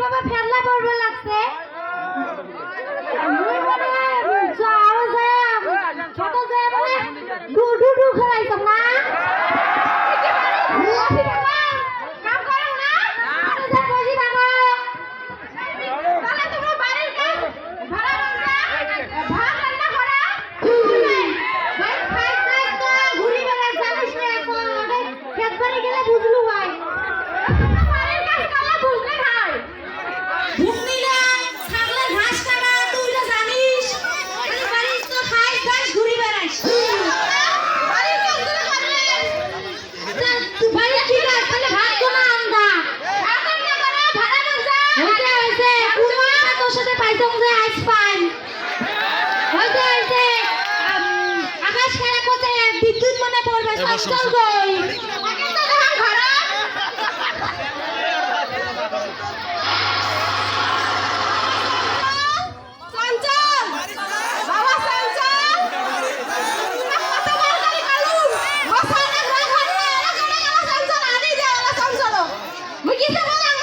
বাবা Kita mau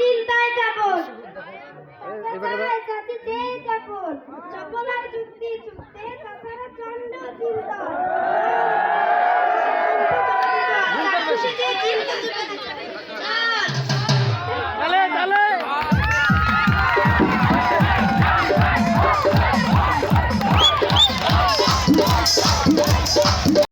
চিন্তায় যাব চপলার যুক্তি চুক্তি তাছাড়া চন্ড চিন্তা